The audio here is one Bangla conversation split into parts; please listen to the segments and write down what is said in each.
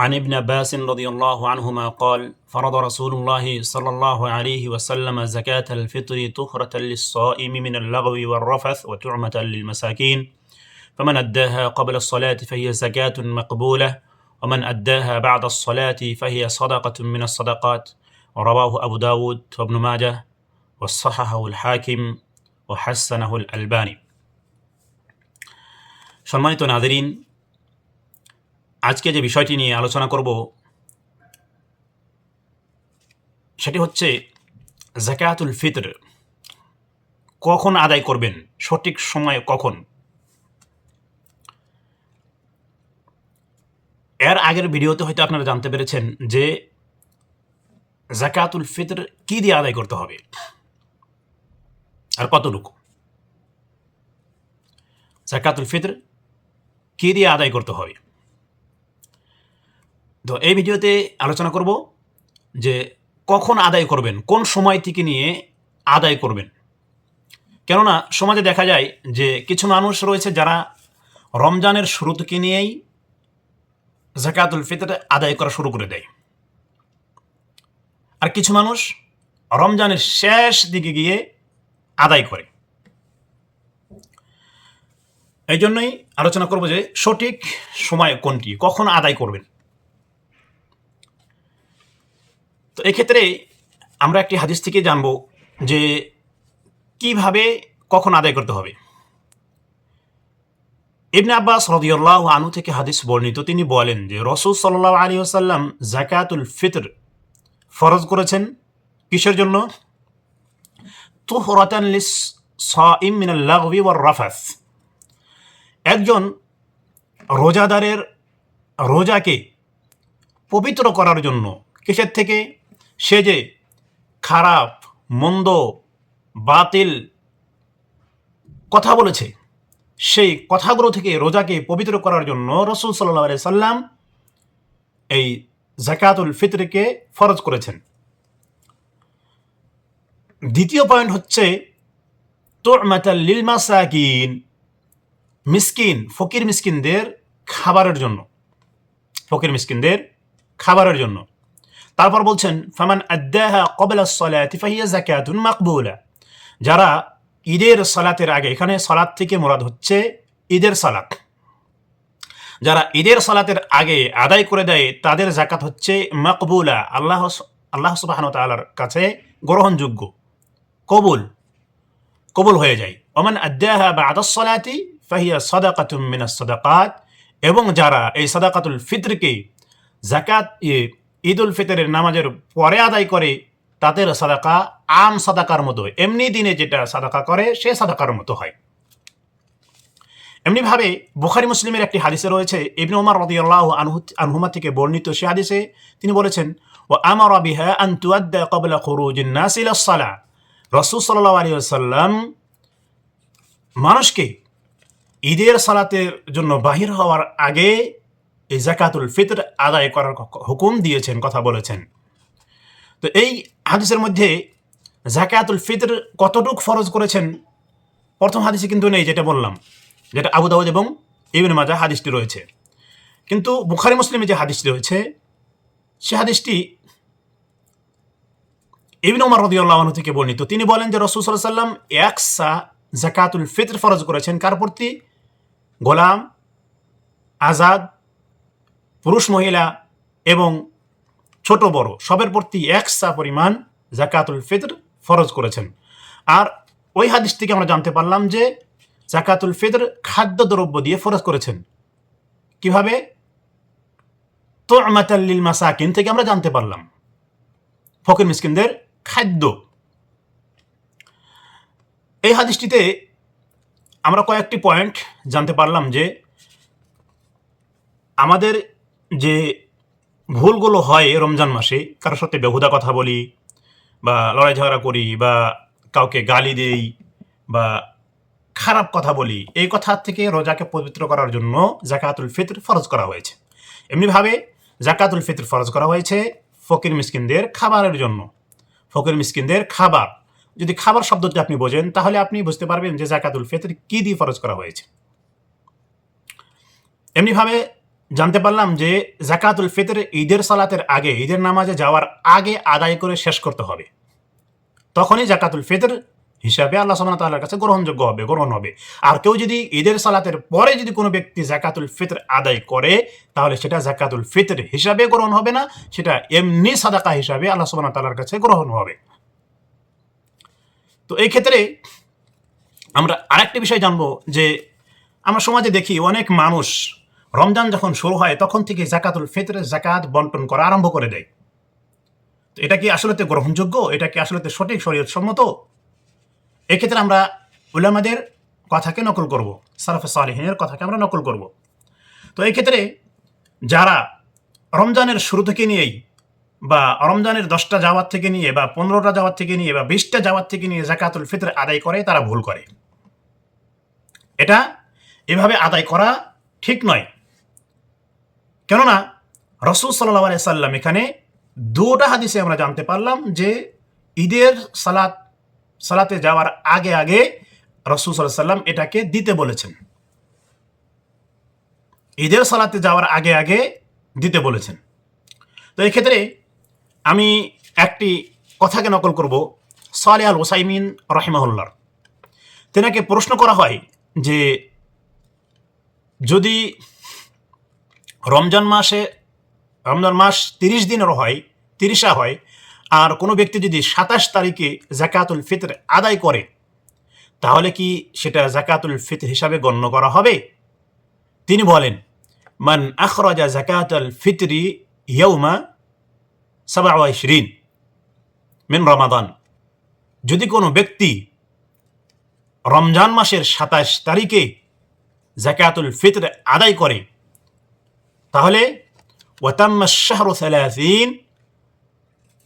عن ابن عباس رضي الله عنهما قال فرض رسول الله صلى الله عليه وسلم زكاة الفطر طهرة للصائم من اللغو والرفث وتعمة للمساكين فمن أداها قبل الصلاة فهي زكاة مقبولة ومن أداها بعد الصلاة فهي صدقة من الصدقات رواه أبو داود وابن ماجه وصححه الحاكم وحسنه الألباني সম্মানিত নাদেরিন আজকে যে বিষয়টি নিয়ে আলোচনা করব, সেটি হচ্ছে জাকাতুল ফিতর। কখন আদায় করবেন? সঠিক সময়ে কখন? এর আগের ভিডিওতে হয়তো আপনারা জানতে পেরেছেন যে জাকাতুল ফিতর কি দিয়ে আদায় করতে হবে। আর কতটুকু? জাকাতুল ফিতর কি দিয়ে আদায় করতে হবে? তো এই ভিডিওতে আলোচনা করব যে কখন আদায় করবেন, কোন সময় থেকে নিয়ে আদায় করবেন। কেননা সমাজে দেখা যায় যে কিছু মানুষ রয়েছে যারা রমজানের শুরু থেকে নিয়েই জাকাতুল ফিতর আদায় করা শুরু করে দেয়। আর কিছু মানুষ রমজানের শেষ দিকে গিয়ে আদায় করে। এই জন্যই আলোচনা করব যে সঠিক সময় কোনটি, কখন আদায় করবেন। তো এক্ষেত্রে আমরা একটি হাদিস থেকে জানব যে কীভাবে, কখন আদায় করতে হবে। ইবনে আব্বাস রদিউল্লাহ আনু থেকে হাদিস বর্ণিত। তিনি বলেন যে রসুল সাল্লাহ আলী আসাল্লাম জাকাতুল ফিতর ফরজ করেছেন। কিসের জন্য? রাফাস। একজন রোজাদারের রোজাকে পবিত্র করার জন্য কিসের থেকে? সে যে খারাপ, মন্দ, বাতিল কথা বলেছে, সেই কথাগুলো থেকে রোজাকে পবিত্র করার জন্য রসুল সাল্লাহ সাল্লাম এই জাকাতুল ফিতরকে ফরজ করেছেন। দ্বিতীয় পয়েন্ট হচ্ছে তোরমাতাল্লিল মাসাকিন, মিসকিন, ফকির মিসকিনদের খাবারের জন্য, ফকির মিসকিনদের খাবারের জন্য। তারপর বলছেন, ফামান আদাহা কবলা সলাতি ফাহিয়া জাকাতুন মাকবুলা। যারা ঈদের সালাতের আগে, এখানে সালাত থেকে মোরাদ হচ্ছে ঈদের সালাত। যারা ঈদের সালাতের আগে আদায় করে দেয়, তাদের জাকাত হচ্ছে মাকবুলা, আল্লাহ আল্লাহ সুবাহন তালার কাছে গ্রহণযোগ্য। কবুল কবুল হয়ে যায়। ওমান আদাহা বা আদসলাতি ফাহিয়া সদাকাতুম মিনাস সদাকাত। এবং যারা এই সদাকাতুল ফিতরকে জাকাত ঈদ উল ফিতরের নামাজের পরে আদায় করে তাদের সাদাকা, আম সাদাকার মতো। এমনি দিনে যেটা সাদাকা করে, সে সাদাকার মতো হয়। এমনিভাবে বুখারি মুসলিমের একটি হাদিসে রয়েছে, ইবনে ওমর রদিয়াল্লাহ আনহু, আনহুমা থেকে বর্ণিত সে হাদিসে তিনি বলেছেন ও আমার বিহা সাল্লাম মানুষকে ঈদের সালাতের জন্য বাহির হওয়ার আগে এই জাকাতুল ফিতর আদায় করার হুকুম দিয়েছেন, কথা বলেছেন। তো এই হাদিসের মধ্যে জাকাতুল ফিতর কতটুক ফরজ করেছেন? প্রথম হাদিসে কিন্তু নেই, যেটা বললাম, যেটা আবু দাউদ এবং ইবিন মাজা হাদিসটি রয়েছে। কিন্তু বুখারি, মুসলিমে যে হাদিসটি রয়েছে, সে হাদিসটি ইবিন উমর রদিউল্লাহ থেকে বর্ণিত। তিনি বলেন যে রসুল সাল্লাহ সাল্লাম একসা জাকাতুল ফিতর ফরজ করেছেন। কার প্রতি? গোলাম, আজাদ পুরুষ, মহিলা এবং ছোট, বড় সবের প্রতি একসা পরিমাণ জাকাতুল ফিতর ফরজ করেছেন। আর ওই হাদিস থেকে আমরা জানতে পারলাম যে জাকাতুল ফিতর খাদ্যদ্রব্য দিয়ে ফরজ করেছেন। কীভাবে? তো আমাতাল্লিল মাসাকিন থেকে আমরা জানতে পারলাম। ফকির মিসকিনদের খাদ্য। এই হাদিসটিতে আমরা কয়েকটি পয়েন্ট জানতে পারলাম যে আমাদের যে ভুলগুলো হয় রমজান মাসে, কারোর সাথে বেহুদা কথা বলি বা লড়াই ঝগড়া করি বা কাউকে গালি দেই বা খারাপ কথা বলি, এই কথা থেকে রোজাকে পবিত্র করার জন্য জাকাতুল ফিতর ফরজ করা হয়েছে। এমনিভাবে জাকাতুল ফিতর ফরজ করা হয়েছে ফকির মিসকিনদের খাবারের জন্য। ফকির মিসকিনদের খাবার। যদি খাবার শব্দটি আপনি বোঝেন, তাহলে আপনি বুঝতে পারবেন যে জাকাতুল ফিতর কী দিয়ে ফরজ করা হয়েছে। এমনিভাবে জানতে পারলাম যে জাকাতুল ফিতর ঈদের সালাতের আগে, ঈদের নামাজে যাওয়ার আগে আদায় করে শেষ করতে হবে। তখনই জাকাতুল ফিতর হিসাবে আল্লাহ সাল্লাহ তাল্লার কাছে গ্রহণযোগ্য হবে, গ্রহণ হবে। আর কেউ যদি ঈদের সালাতের পরে যদি কোনো ব্যক্তি জাকাতুল ফিতর আদায় করে, তাহলে সেটা জাকাতুল ফিতর হিসাবে গ্রহণ হবে না, সেটা এমনি সাদাকা হিসাবে আল্লাহ সাল্লাহ তাল্লার কাছে গ্রহণ হবে। তো এই ক্ষেত্রে আমরা আরেকটি বিষয় জানব যে, আমরা সমাজে দেখি অনেক মানুষ রমজান যখন শুরু হয়, তখন থেকে জাকাতুল ফিতরের জাকাত বন্টন করা আরম্ভ করে দেয়। তো এটা কি আসলেতে গ্রহণযোগ্য? এটা কি আসলেতে সঠিক শরীয়ত সম্মত এক্ষেত্রে আমরা উলামাদের কথাকে নকল করব সারাফে সালেহিনের কথাকে আমরা নকল করব। তো এই ক্ষেত্রে যারা রমজানের শুরু থেকে নিয়েই বা রমজানের দশটা যাওয়ার থেকে নিয়ে বা পনেরোটা যাওয়ার থেকে নিয়ে বা বিশটা যাওয়ার থেকে নিয়ে জাকাতুল ফিতর আদায় করে, তারা ভুল করে। এটা এভাবে আদায় করা ঠিক নয়। কেননা রসুল সাল্লাহ আলাই সাল্লাম এখানে দুটা হাদিসে আমরা জানতে পারলাম যে ঈদের সালাত, সালাতে যাওয়ার আগে আগে রসুল সাল্লাহ সাল্লাম এটাকে দিতে বলেছেন। ঈদের সালাতে যাওয়ার আগে আগে দিতে বলেছেন। তো এই ক্ষেত্রে আমি একটি কথাকে নকল করব। সালে আল ওসাইমিন রহিমাহুল্লার তেনাকে প্রশ্ন করা হয় যে যদি রমজান মাসে, রমজান মাস তিরিশ দিনেরও হয়, তিরিশা হয়, আর কোনো ব্যক্তি যদি সাতাশ তারিখে জাকাতুল ফিতর আদায় করে, তাহলে কি সেটা জাকাতুল ফিতর হিসাবে গণ্য করা হবে? তিনি বলেন, মান আখরাজা জাকাতুল ফিতরি ইয়ৌমা সাবা ইশরিন মিন রমাদান। যদি কোনো ব্যক্তি রমজান মাসের সাতাশ তারিখে জাকাতুল ফিতর আদায় করে তাহলে, ওয়াতাম্মা শাহরু সালাসিন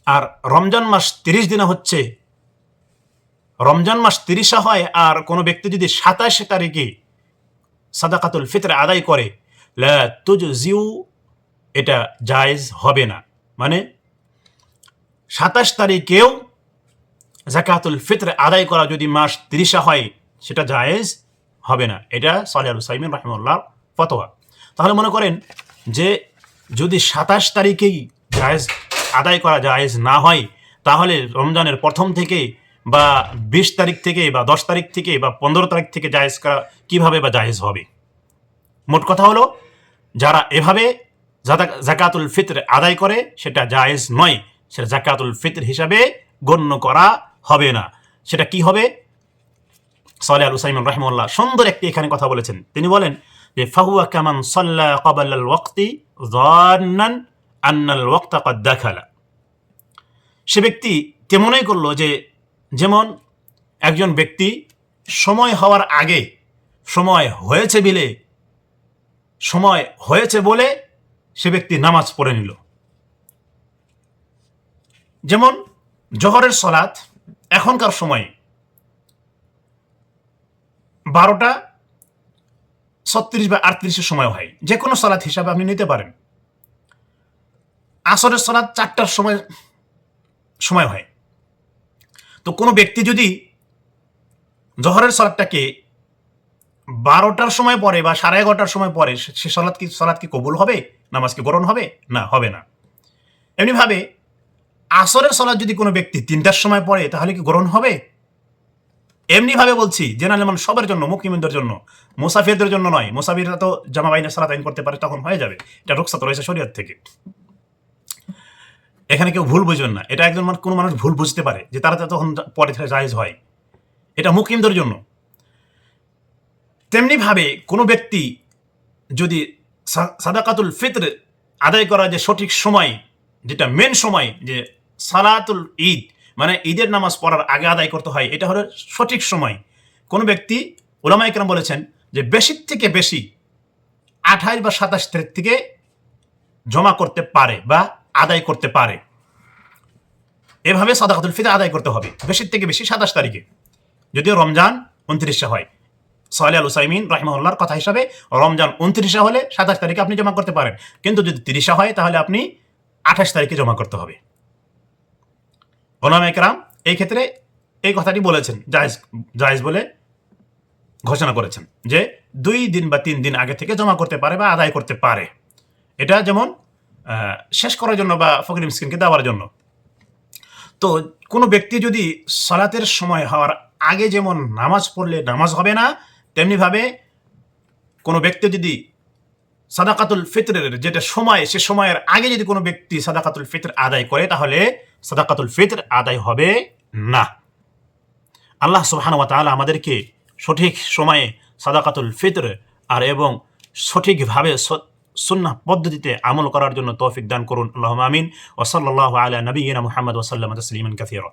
আর রমজান মাস তিরিশ দিনে হচ্ছে। রমজান মাস তিরিশা হয় আর কোনো ব্যক্তি যদি সাতাশ তারিখে সাদাকাতুল ফিতর আদায় করে, লা তুজিউ এটা জায়েজ হবে না। মানে সাতাশ তারিখেও জাকাতুল ফিতরে আদায় করা যদি মাস তিরিশা হয়, সেটা জায়েজ হবে না। এটা সালিয়াল সাইমিন রাহিমুল্লাহ ফতোয়া। তাহলে মনে করেন যে যদি সাতাশ তারিখেই জায়েজ আদায় করা জায়েজ না হয়, তাহলে রমজানের প্রথম থেকে বা বিশ তারিখ থেকে বা দশ তারিখ থেকে বা পনেরো তারিখ থেকে জায়েজ করা কীভাবে বা জায়েজ হবে? মোট কথা হলো, যারা এভাবে জাকাতুল ফিতর আদায় করে, সেটা জায়েজ নয়। সেটা জাকাতুল ফিতর হিসাবে গণ্য করা হবে না। সেটা কি হবে? সালে আল উসাইমান রহমুল্লাহ সুন্দর একটি এখানে কথা বলেছেন। তিনি বলেন যে ফাহুয়া কামান সাল্লা কবাল আল ওয়াক্তি জান্নান আন্নাল ওয়াক্তা কদ দেখালা সে ব্যক্তি তেমনই করল যে, যেমন একজন ব্যক্তি সময় হওয়ার আগে, সময় হয়েছে বিলে, সময় হয়েছে বলে সে ব্যক্তি নামাজ পড়ে নিল। যেমন জহরের সলাৎ, এখনকার সময়ে বারোটা ছত্রিশ বা আটত্রিশের সময় হয়। যে কোনো সলাৎ হিসাবে আপনি নিতে পারেন। আসরের সলাৎ চারটার সময় সময় হয়। তো কোনো ব্যক্তি যদি জহরের সলাৎটাকে বারোটার সময় পরে বা সাড়ে এগারোটার সময় পরে সে- সলাদ কি সলাৎ কি কবুল হবে? নামাজ কি গ্রহণ হবে? না হবে না। এমনিভাবে আসরের সলাদ যদি কোনো ব্যক্তি তিনটার সময় পড়ে, তাহলে কি গ্রহণ হবে? এমনিভাবে বলছি, জেনারেল মানুষ সবার জন্য মুক্তিমন্দের জন্য, মুসাফিরদের জন্য নয়। মুসাফিররা তো জামা বাইনা সালাত আইন করতে পারে, তখন হয়ে যাবে। এটা রুকসাত রয়েছে শরীয়ত থেকে। এখানে কেউ ভুল বুঝবেন না। এটা একজন কোনো মানুষ ভুল বুঝতে পারে, যে তারা তখন পরে জায়েজ হয়। এটা মুকিমদের জন্য। তেমনিভাবে কোনো ব্যক্তি যদি সাদাকাতুল ফিতর আদায় করা যে সঠিক সময়, যেটা মেন সময়, যে সালাতুল ঈদ মানে ঈদের নামাজ পড়ার আগে আদায় করতে হয়। এটা হলো সঠিক সময়। কোনো ব্যক্তি ওলামা ইকরাম বলেছেন যে বেশি থেকে বেশি আঠাশ বা সাতাশ তারিখ থেকে জমা করতে পারে বা আদায় করতে পারে। এভাবে সাদাকাতুল ফিতর আদায় করতে হবে। বেশি থেকে বেশি সাতাশ তারিখে। যদিও রমজান উনত্রিশে হয়। সালে আল উসাইমিন রাহিমহল্লার কথা হিসাবে রমজান উনত্রিশে হলে সাতাশ তারিখে আপনি জমা করতে পারেন। কিন্তু যদি তিরিশে হয় তাহলে আপনি আঠাশ তারিখে জমা করতে হবে। ওলাম একরাম এই ক্ষেত্রে এই কথাটি বলেছেন, জায়েজ জায়েজ বলে ঘোষণা করেছেন যে দুই দিন বা তিন দিন আগে থেকে জমা করতে পারে বা আদায় করতে পারে। এটা যেমন শেষ করার জন্য বা ফকির মিসকিনকে দেওয়ার জন্য। তো কোনো ব্যক্তি যদি সালাতের সময় হওয়ার আগে যেমন নামাজ পড়লে নামাজ হবে না, তেমনিভাবে কোনো ব্যক্তি যদি সাদাকাতুল ফিতরের যেটা সময়, সে সময়ের আগে যদি কোনো ব্যক্তি সাদাকাতুল ফিতর আদায় করে, তাহলে সাদাকাতুল ফিতর আদায় হবে না। আল্লাহ ওয়া তাআলা আমাদেরকে সঠিক সময়ে সাদাকাতুল ফিতর আর এবং সঠিকভাবে সুন্নাহ পদ্ধতিতে আমল করার জন্য তৌফিক দান করুন। আল্লাহ আমিন। ওসল্লাহ আলা নবীনা মুহাম্মদ ওসাল্লাম তসলিমান কাসীরা।